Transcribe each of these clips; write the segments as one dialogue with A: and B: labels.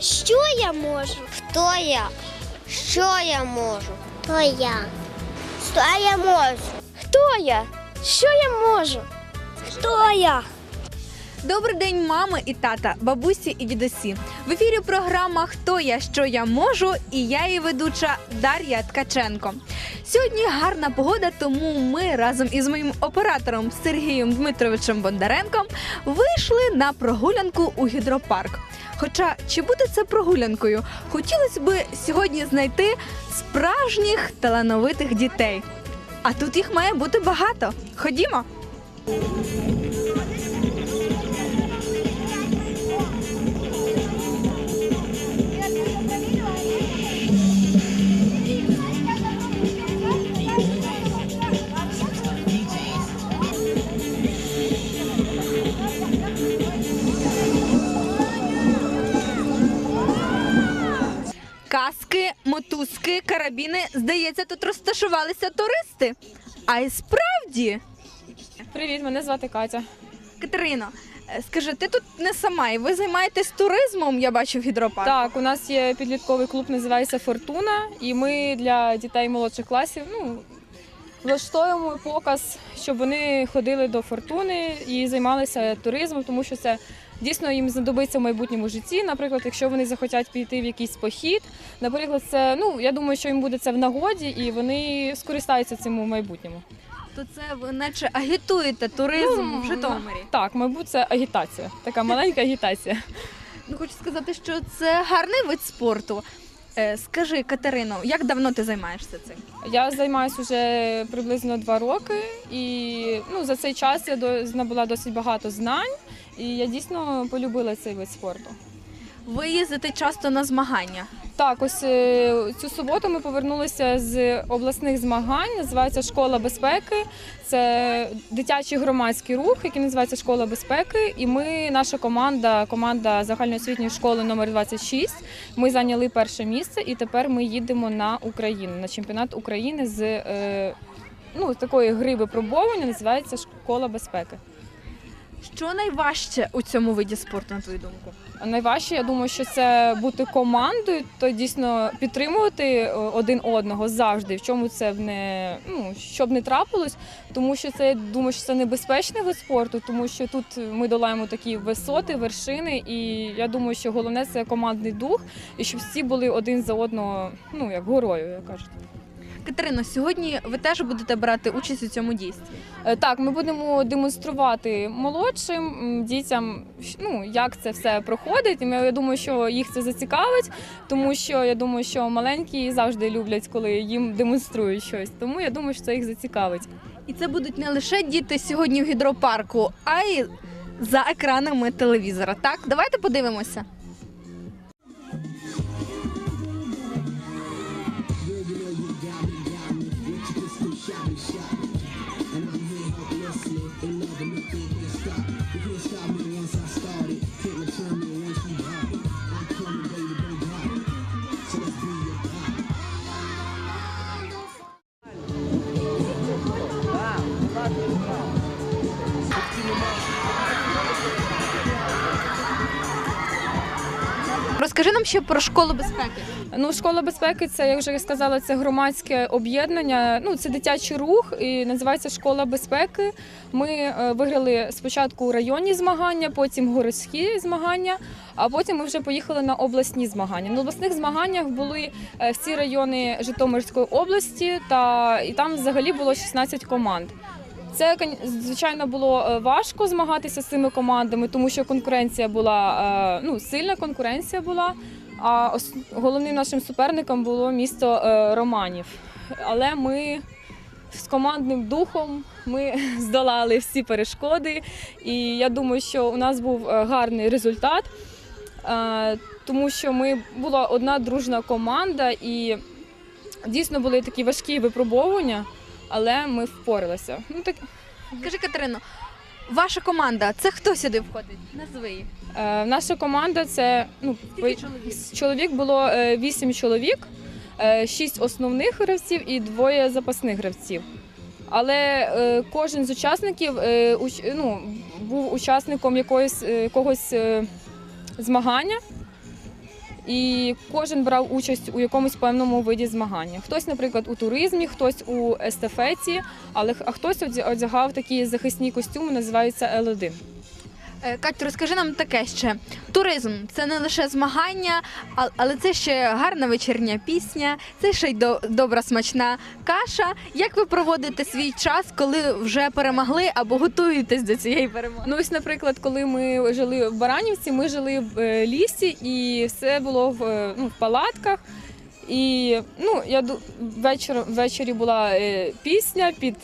A: Що я можу?
B: Хто я? Що я можу?
A: Хто я? Що я можу? Хто я? Що я можу? Хто я?
C: Добрий день, мами і тата, бабусі і дідусі. В ефірі програма Хто я, що я можу, і я її ведуча Дар'я Ткаченко. Сьогодні гарна погода, тому ми разом із моїм оператором Сергієм Дмитровичем Бондаренком вийшли на прогулянку у гідропарк. Хоча чи буде це прогулянкою? Хотілося б сьогодні знайти справжніх талановитих дітей. А тут їх має бути багато. Ходімо. Мотузки, карабіни. Здається, тут розташувалися туристи. А й справді,
D: Привіт, мене звати Катя.
C: Катерино, е, скажи, ти тут не сама, і ви займаєтесь туризмом, я бачу в гідропарку.
D: Так, у нас є підлітковий клуб, називається Фортуна, і ми для дітей молодших класів ну, влаштовуємо показ, щоб вони ходили до фортуни і займалися туризмом, тому що це дійсно їм знадобиться в майбутньому житті. Наприклад, якщо вони захотять піти в якийсь похід, наприклад, це ну я думаю, що їм буде це в нагоді, і вони скористаються цим у майбутньому.
C: То це ви наче агітуєте туризм
D: Ну,
C: в Житомирі.
D: Так, мабуть, це агітація, така маленька агітація.
C: Ну, хочу сказати, що це гарний вид спорту. Е, Скажи, Катерино, як давно ти займаєшся цим?
D: Я займаюся вже приблизно два роки, і ну, за цей час я набула досить багато знань, і я дійсно полюбила цей вид спорту.
C: Ви їздите часто на змагання.
D: Так, ось е, цю суботу ми повернулися з обласних змагань. Називається Школа безпеки. Це дитячий громадський рух, який називається Школа безпеки. І ми, наша команда, команда загальноосвітньої школи номер 26, Ми зайняли перше місце, і тепер ми їдемо на Україну на чемпіонат України з е, ну, такої гри випробовування. Називається Школа безпеки.
C: Що найважче у цьому виді спорту, на твою думку?
D: Найважче, я думаю, що це бути командою, то дійсно підтримувати е, один одного завжди, в чому це не ну щоб не трапилось, тому що це я думаю, що це небезпечний вид спорту, тому що тут ми долаємо такі висоти, вершини, і я думаю, що головне це командний дух, і щоб всі були один за одного, ну як горою, як кажуть.
C: Катерино, сьогодні ви теж будете брати участь у цьому дійстві.
D: Е, Так, ми будемо демонструвати молодшим дітям, ну як це все проходить. І ми- я думаю, що їх це зацікавить, тому що я думаю, що маленькі завжди люблять, коли їм демонструють щось. Тому я думаю, що це їх зацікавить.
C: І це будуть не лише діти сьогодні в гідропарку, а й за екранами телевізора. Так, давайте подивимося. Розкажи нам ще про школу безпеки.
D: Ну, школа безпеки це, як вже я сказала, це громадське об'єднання. Ну, це дитячий рух і називається Школа безпеки. Ми е, виграли спочатку районні змагання, потім городські змагання, а потім ми вже поїхали на обласні змагання. На обласних змаганнях були е, всі райони Житомирської області, та і там взагалі було 16 команд. Це звичайно було е, важко змагатися з цими командами, тому що конкуренція була е, ну сильна конкуренція була. А головним нашим суперником було місто е, Романів. Але ми з командним духом ми здолали всі перешкоди. І я думаю, що у нас був гарний результат, тому що ми була одна дружна команда, і дійсно були такі важкі випробовування, але ми впоралися. Ну так
C: Скажи, Катерино, ваша команда це хто сюди входить? Назви їх.
D: Е, наша команда це ну, ви-
C: чоловік?
D: чоловік було е, вісім чоловік, е, шість основних гравців і двоє запасних гравців. Але е, кожен з учасників е, уч- ну, був учасником якоїсь, е, якогось е, змагання. І кожен брав участь у якомусь певному виді змагання. Хтось, наприклад, у туризмі, хтось у естафеті, але а хтось одя- одягав такі захисні костюми, називаються Л1.
C: Е, Катю, розкажи нам таке ще. Туризм це не лише змагання, але це ще гарна вечірня пісня, це ще й до- добра смачна каша. Як ви проводите свій час, коли вже перемогли або готуєтесь до цієї перемоги?
D: Ну ось, наприклад, коли ми жили в Баранівці, ми жили в е, лісі, і все було в, е, ну, в палатках. І ну, я ду- ввечері була пісня під,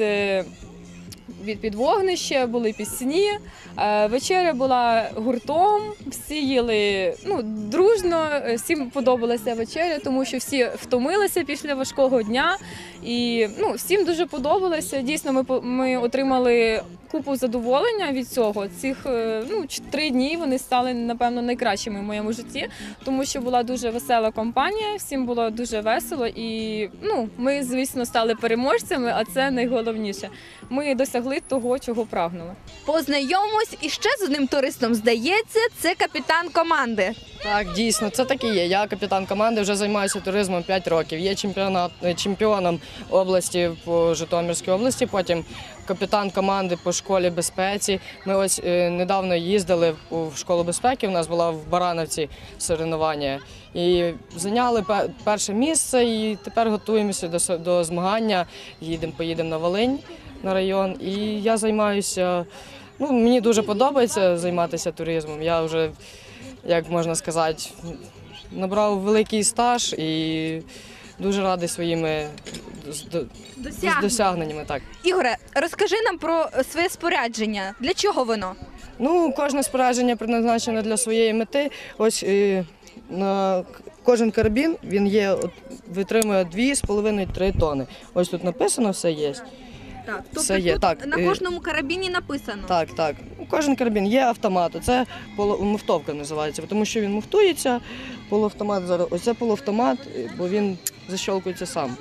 D: під, вогнище, були пісні. Е, вечеря була гуртом, всі їли ну, дружно, е, всім подобалася вечеря, тому що всі втомилися після важкого дня. І ну, всім дуже подобалося. Дійсно, ми, ми отримали купу задоволення від цього. Цих е, ну, три дні вони стали, напевно, найкращими в моєму житті, тому що була дуже весела компанія, всім було дуже весело. І ну, ми, звісно, стали переможцями, а це найголовніше. Ми досягли того, чого прагнули.
C: Познайомимось і ще з одним туристом. Здається, це капітан команди.
E: Так, дійсно, це так і є. Я капітан команди, вже займаюся туризмом 5 років. Є чемпіонат е, чемпіоном області по Житомирській області. Потім капітан команди по школі безпеці. Ми ось е, недавно їздили в школу безпеки. У нас була в Барановці соревнування. І зайняли пе- перше місце. І тепер готуємося до, с- до змагання. Їдемо, поїдемо на Волинь на район. І я займаюся. Ну, мені дуже подобається займатися туризмом. Я вже як можна сказати, набрав великий стаж і дуже радий своїми з- досягненнями. Так.
C: Ігоре, розкажи нам про своє спорядження. Для чого воно?
E: Ну, кожне спорядження предназначене для своєї мети. Ось е, на кожен карабін він є, от, витримує 2,5-3 тони. Ось тут написано, все є.
C: Так, тобто
E: Все є,
C: тут
E: так,
C: на
E: е,
C: кожному карабіні написано.
E: Так, так. Ну, Кожен карабін є автомат. Це муфтовка називається, тому що він муфтується. Полуавтомат зараз. Ось це полуавтомат, е, бо він защолкується сам.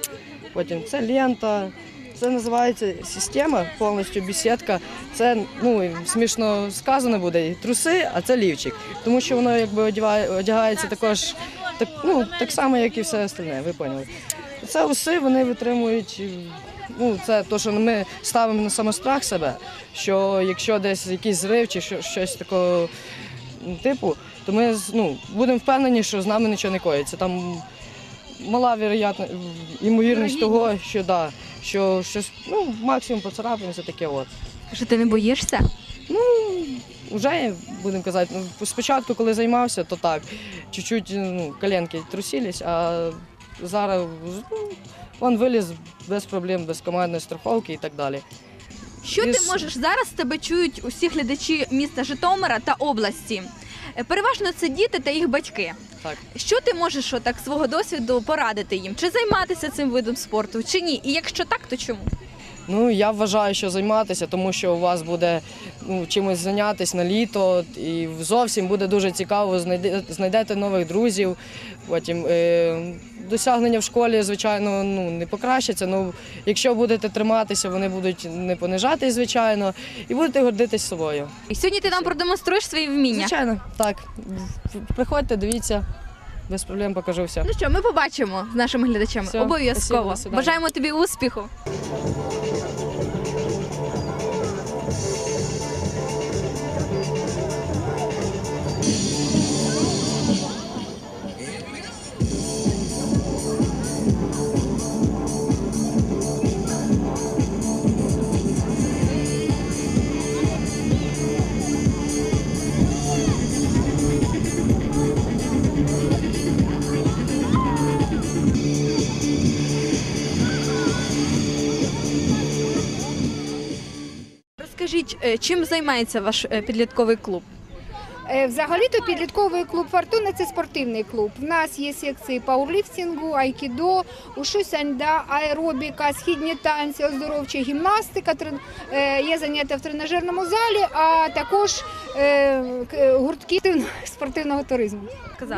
E: Потім це лента. Це називається система, повністю бесідка. Це ну смішно сказано буде і труси, а це лівчик. Тому що воно якби одягає, одягається також так, ну, так само, як і все остальне, ви поняли. Це уси вони витримують. Ну, це те, що ми ставимо на самострах себе, що якщо десь якийсь зрив чи щось такого типу, то ми ну, будемо впевнені, що з нами нічого не коїться. Там мала вероятно, ймовірність того, що да, що щось ну, максимум поцарапаємося таке от.
C: Що ти не боїшся?
E: Уже будемо казати, ну, спочатку, коли займався, то так, чуть-чуть ну, коленки трусились, а зараз ну, він виліз без проблем, без командної страховки і так далі.
C: Що ти можеш зараз? Тебе чують усі глядачі міста Житомира та області. Е, Переважно це діти та їх батьки.
E: Так.
C: Що ти можеш отак свого досвіду порадити їм? Чи займатися цим видом спорту, чи ні? І якщо так, то чому?
E: Ну, я вважаю, що займатися, тому що у вас буде ну, чимось зайнятися на літо, і зовсім буде дуже цікаво, знайде- знайдете нових друзів. Потім е, досягнення в школі, звичайно, ну, не покращаться. Ну, якщо будете триматися, вони будуть не понижатись, звичайно, і будете гордитись собою.
C: І сьогодні ти нам продемонструєш свої вміння.
E: Звичайно, так. Приходьте, дивіться, без проблем покажу все.
C: Ну що, ми побачимо з нашими глядачами.
E: Все,
C: Обов'язково. Бажаємо тобі успіху. Розкажіть, е, чим займається ваш е, підлітковий клуб?
F: Е, Взагалі-то підлітковий клуб Фортуна це спортивний клуб. У нас є секції пауерліфтингу, айкідо, ушу сяньда, аеробіка, східні танці, оздоровча гімнастика. е, Є заняття в тренажерному залі, а також е, гуртки спортивного туризму.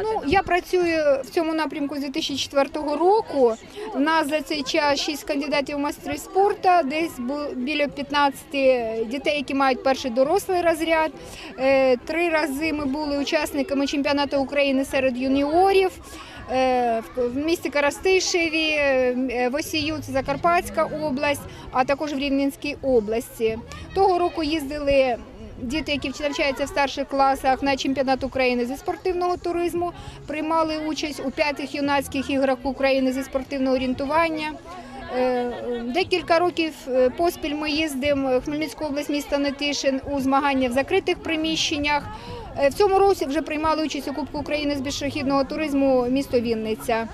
F: Ну, я працюю в цьому напрямку з 2004 року. У нас за цей час 6 кандидатів в майстри спорту, десь біля 15 дітей, які мають перший дорослий розряд, три рази рази ми були учасниками чемпіонату України серед юніорів. е, в- місті Карастишеві, е, в Осію, це Закарпатська область, а також в Рівненській області. Того року їздили діти, які навчаються в старших класах на чемпіонат України зі спортивного туризму, приймали участь у п'ятих юнацьких іграх України зі спортивного орієнтування. Е, Декілька років поспіль ми їздимо в Хмельницьку область міста Нетишин у змагання в закритих приміщеннях. Е, В цьому році вже приймали участь у Кубку України з пішохідного туризму місто Вінниця.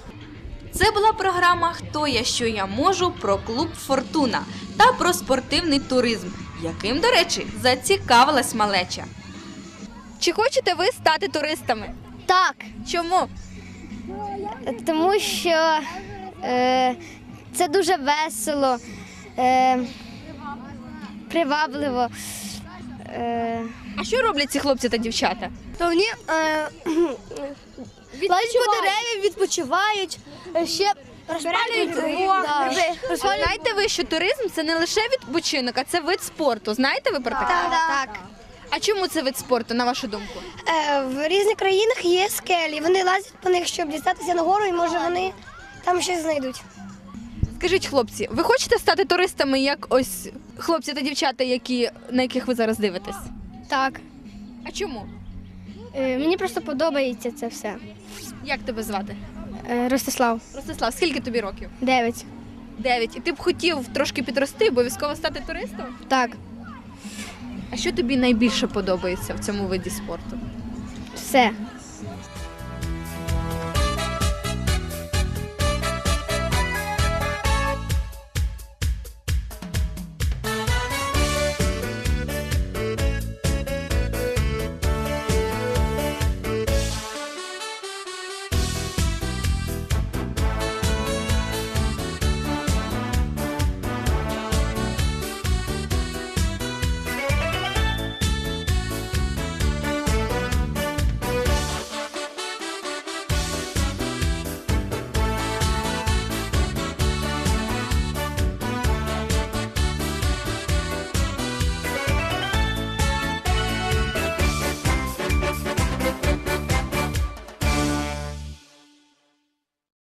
C: Це була програма Хто я, що я можу про клуб Фортуна та про спортивний туризм, яким, до речі, зацікавилась малеча. Чи хочете ви стати туристами?
A: Так,
C: Чому?
A: тому що е, це дуже весело, е, привабливо. Е,
C: А що роблять ці хлопці та дівчата?
A: то вони е, лазять по деревам, відпочивають, е, ще розпалюють да.
C: А знаєте ви, що туризм це не лише відпочинок, а це вид спорту. Знаєте ви про таке?
A: Так.
C: А чому це вид спорту, на вашу думку?
A: Е, В різних країнах є скелі. Вони лазять по них, щоб дістатися нагору, і може вони там щось знайдуть.
C: Скажіть, хлопці, ви хочете стати туристами, як ось хлопці та дівчата, які, на яких ви зараз дивитесь?
A: Так.
C: А чому?
A: Е, Мені просто подобається це все.
C: Як тебе звати?
A: Е, Ростислав,
C: Ростислав, скільки тобі років?
A: дев'ять.
C: Дев'ять. І ти б хотів трошки підрости, обов'язково стати туристом?
A: Так.
C: А що тобі найбільше подобається в цьому виді спорту?
A: Все.